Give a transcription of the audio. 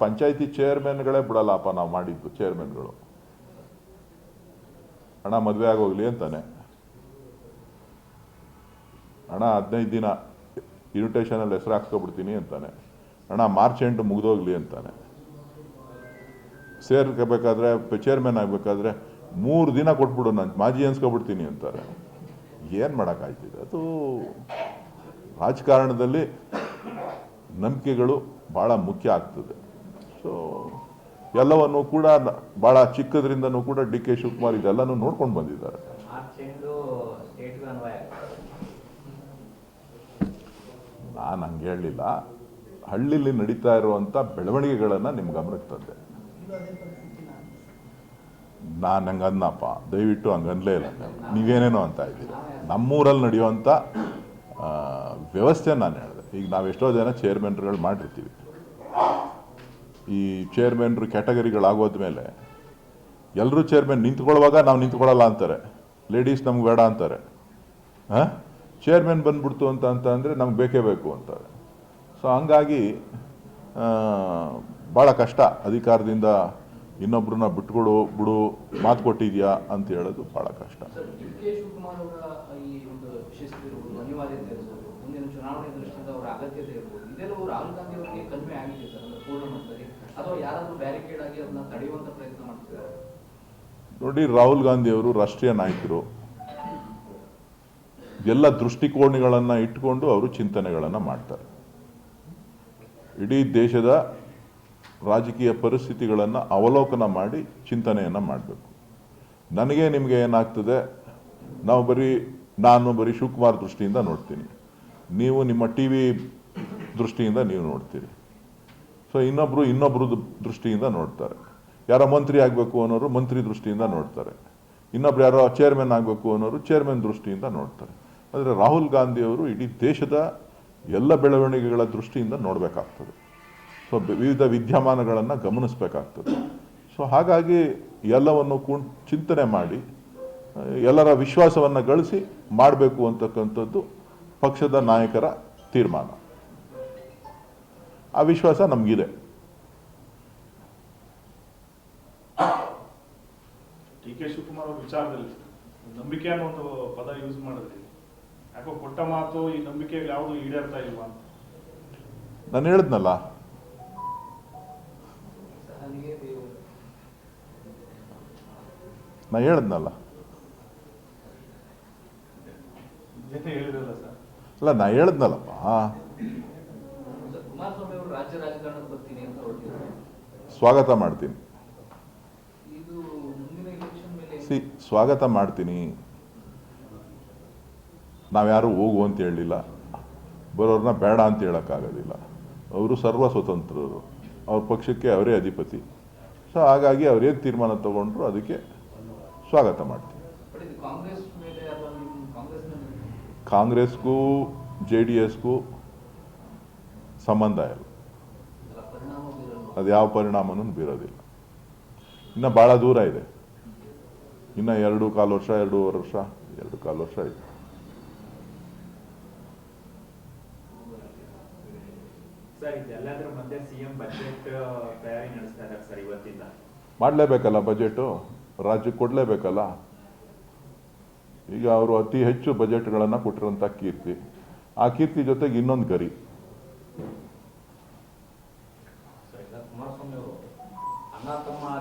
ಪಂಚಾಯತಿ ಚೇರ್ಮನ್ಗಳೇ ಬಿಡಲ್ಲಪ್ಪ ನಾವು ಮಾಡಿದ್ದು ಚೇರ್ಮನ್ಗಳು. ಹಣ ಮದುವೆ ಆಗೋಗ್ಲಿ ಅಂತಾನೆ. ಹಣ ಹದಿನೈದು ದಿನ ಇರಿಟೇಷನಲ್ಲಿ ಹೆಸರು ಹಾಕ್ಸ್ಕೊಬಿಡ್ತೀನಿ ಅಂತಾನೆ. ಹಣ ಮಾರ್ಚ್ ಎಂಟು ಮುಗಿದೋಗ್ಲಿ ಅಂತಾನೆ. ಸೇರ್ಕೋಬೇಕಾದ್ರೆ ಚೇರ್ಮನ್ ಆಗಬೇಕಾದ್ರೆ ಮೂರು ದಿನ ಕೊಟ್ಬಿಡು ನಾನು ಮಾಜಿ ಅನ್ಸ್ಕೊಬಿಡ್ತೀನಿ ಅಂತಾರೆ. ಏನು ಮಾಡೋಕ್ಕಾಯ್ತಿದೆ? ಅದು ರಾಜಕಾರಣದಲ್ಲಿ ನಂಬಿಕೆಗಳು ಭಾಳ ಮುಖ್ಯ ಆಗ್ತದೆ. ಎಲ್ಲವನ್ನು ಕೂಡ ಬಹಳ ಚಿಕ್ಕದ್ರಿಂದನೂ ಕೂಡ ಡಿ ಕೆ ಶಿವಕುಮಾರ್ ಇದೆಲ್ಲನೂ ನೋಡ್ಕೊಂಡು ಬಂದಿದ್ದಾರೆ. ನಾನು ಹಂಗೆ ಹೇಳಲಿಲ್ಲ. ಹಳ್ಳಿಲಿ ನಡೀತಾ ಇರುವಂಥ ಬೆಳವಣಿಗೆಗಳನ್ನು ನಿಮ್ಮ ಗಮನಕ್ಕೆ ತಂದೆ. ನಾನು ಹಂಗೆ ಅನ್ನಪ್ಪ ದಯವಿಟ್ಟು ಹಂಗೆ ಇಲ್ಲ ನೀವು. ನೀವೇನೇನೋ ಅಂತ ಇದ್ದೀರಿ. ನಮ್ಮೂರಲ್ಲಿ ನಡೆಯುವಂಥ ವ್ಯವಸ್ಥೆ ನಾನು ಹೇಳಿದೆ. ಈಗ ನಾವೆಷ್ಟೋ ಜನ ಚೇರ್ಮನ್ಗಳು ಮಾಡಿರ್ತೀವಿ. ಈ ಚೇರ್ಮನ್ರು ಕ್ಯಾಟಗರಿಗಳಾಗೋದ್ಮೇಲೆ ಎಲ್ಲರೂ ಚೇರ್ಮನ್ ನಿಂತ್ಕೊಳ್ಳುವಾಗ ನಾವು ನಿಂತ್ಕೊಳ್ಳಲ್ಲ ಅಂತಾರೆ. ಲೇಡೀಸ್ ನಮ್ಗೆ ಬೇಡ ಅಂತಾರೆ. ಹಾಂ? ಚೇರ್ಮನ್ ಬಂದ್ಬಿಡ್ತು ಅಂತ ಅಂತ ಅಂದರೆ ನಮ್ಗೆ ಬೇಕೇ ಬೇಕು ಅಂತಾರೆ. ಸೊ ಹಂಗಾಗಿ ಭಾಳ ಕಷ್ಟ ಅಧಿಕಾರದಿಂದ ಇನ್ನೊಬ್ಬರನ್ನ ಬಿಟ್ಕೊಡು, ಬಿಡು, ಮಾತು ಕೊಟ್ಟಿದ್ಯಾ ಅಂತ ಹೇಳೋದು ಭಾಳ ಕಷ್ಟ. ಚುನಾವಣೆ ದೃಷ್ಟಿಯಿಂದ ಅವರ ಅಗತ್ಯತೆ ಇರ್ಬೋದು ಇದೆಲ್ಲ ರಾಹುಲ್ ಗಾಂಧಿ ಅವರಿಗೆ ಕಡಿಮೆ ಆಗಿದೆ ಸರ್ ಪೂರ್ಣ ಮಟ್ಟದಲ್ಲಿ. ನೋಡಿ, ರಾಹುಲ್ ಗಾಂಧಿ ಅವರು ರಾಷ್ಟ್ರೀಯ ನಾಯಕರು. ಎಲ್ಲ ದೃಷ್ಟಿಕೋನಗಳನ್ನು ಇಟ್ಕೊಂಡು ಅವರು ಚಿಂತನೆಗಳನ್ನು ಮಾಡ್ತಾರೆ. ಇಡೀ ದೇಶದ ರಾಜಕೀಯ ಪರಿಸ್ಥಿತಿಗಳನ್ನು ಅವಲೋಕನ ಮಾಡಿ ಚಿಂತನೆಯನ್ನು ಮಾಡಬೇಕು. ನನಗೆ ನಿಮಗೆ ಏನಾಗ್ತದೆ? ನಾವು ಬರೀ, ನಾನು ಬರೀ ಶಿವಕುಮಾರ್ ದೃಷ್ಟಿಯಿಂದ ನೋಡ್ತೀನಿ. ನೀವು ನಿಮ್ಮ ಟಿ ವಿ ದೃಷ್ಟಿಯಿಂದ ನೀವು ನೋಡ್ತೀರಿ. ಸೊ ಇನ್ನೊಬ್ರು ಇನ್ನೊಬ್ರು ದೃಷ್ಟಿಯಿಂದ ನೋಡ್ತಾರೆ. ಯಾರೋ ಮಂತ್ರಿ ಆಗಬೇಕು ಅನ್ನೋರು ಮಂತ್ರಿ ದೃಷ್ಟಿಯಿಂದ ನೋಡ್ತಾರೆ. ಇನ್ನೊಬ್ರು ಯಾರೋ ಚೇರ್ಮನ್ ಆಗಬೇಕು ಅನ್ನೋರು ಚೇರ್ಮನ್ ದೃಷ್ಟಿಯಿಂದ ನೋಡ್ತಾರೆ. ಆದರೆ ರಾಹುಲ್ ಗಾಂಧಿ ಅವರು ಇಡೀ ದೇಶದ ಎಲ್ಲ ಬೆಳವಣಿಗೆಗಳ ದೃಷ್ಟಿಯಿಂದ ನೋಡಬೇಕಾಗ್ತದೆ. ಸೊ ವಿವಿಧ ವಿದ್ಯಮಾನಗಳನ್ನು ಗಮನಿಸಬೇಕಾಗ್ತದೆ. ಸೊ, ಹಾಗಾಗಿ ಎಲ್ಲವನ್ನು ಕು, ಚಿಂತನೆ ಮಾಡಿ, ಎಲ್ಲರ ವಿಶ್ವಾಸವನ್ನು ಗಳಿಸಿ ಮಾಡಬೇಕು ಅಂತಕ್ಕಂಥದ್ದು ಪಕ್ಷದ ನಾಯಕರ ತೀರ್ಮಾನ. ಆ ವಿಶ್ವಾಸ ನಮಗಿದೆ. ಡಿ ಕೆ ಶಿವಕುಮಾರ್ ಅವ್ರ ವಿಚಾರದಲ್ಲಿ ನಂಬಿಕೆ ಅನ್ನೋ ಒಂದು ಪದ ಯೂಸ್ ಮಾಡಿದ್ರಿ. ಯಾಕೋ ಕೊಟ್ಟ ಮಾತು ಈ ನಂಬಿಕೆ ಯಾವುದು ಈಡೇರ್ತಾ ಇಲ್ವಾ ಅಂತ. ನಾನು ಹೇಳಿದ್ನಲ್ಲ. ನಾ ಹೇಳಿದ್ನಲ್ಲ. ಸರ್. ಅಲ್ಲ ನಾ ಹೇಳಿದ್ನಲ್ಲಪ್ಪ. ಸ್ವಾಗತ ಮಾಡ್ತೀನಿ. ಸಿ ಸ್ವಾಗತ ಮಾಡ್ತೀನಿ. ನಾವ್ಯಾರು ಹೋಗು ಅಂತ ಹೇಳಲಿಲ್ಲ. ಬರೋರನ್ನ ಬೇಡ ಅಂತ ಹೇಳೋಕ್ಕಾಗೋದಿಲ್ಲ. ಅವರು ಸರ್ವ ಸ್ವತಂತ್ರರು. ಅವ್ರ ಪಕ್ಷಕ್ಕೆ ಅವರೇ ಅಧಿಪತಿ. ಸೊ ಹಾಗಾಗಿ ಅವರೇನು ತೀರ್ಮಾನ ತಗೊಂಡ್ರು ಅದಕ್ಕೆ ಸ್ವಾಗತ ಮಾಡ್ತೀನಿ. ಕಾಂಗ್ರೆಸ್ಗೂ ಜೆ ಡಿ ಎಸ್ಗೂ ಸಂಬಂಧ ಇಲ್ಲ. ಅದು ಯಾವ ಪರಿಣಾಮನೂ ಬೀರೋದಿಲ್ಲ. ಇನ್ನು ಭಾಳ ದೂರ ಇದೆ. ಇನ್ನು ಎರಡು ಕಾಲು ವರ್ಷ ಎರಡೂವರೆ ವರ್ಷ ಎರಡು ಕಾಲು ವರ್ಷ ಇದೆ. ಮಾಡಲೇಬೇಕಲ್ಲ ಬಜೆಟು ರಾಜ್ಯಕ್ಕೆ ಕೊಡಲೇಬೇಕಲ್ಲ? ಈಗ ಅವರು ಅತಿ ಹೆಚ್ಚು ಬಜೆಟ್ಗಳನ್ನು ಕೊಟ್ಟಿರೋಂಥ ಕೀರ್ತಿ. ಆ ಕೀರ್ತಿ ಜೊತೆಗೆ ಇನ್ನೊಂದು ಗರಿ. ಸರ್ ಈಗ ಕುಮಾರಸ್ವಾಮಿ ಅವರು ಅಣ್ಣ ತಮ್ಮ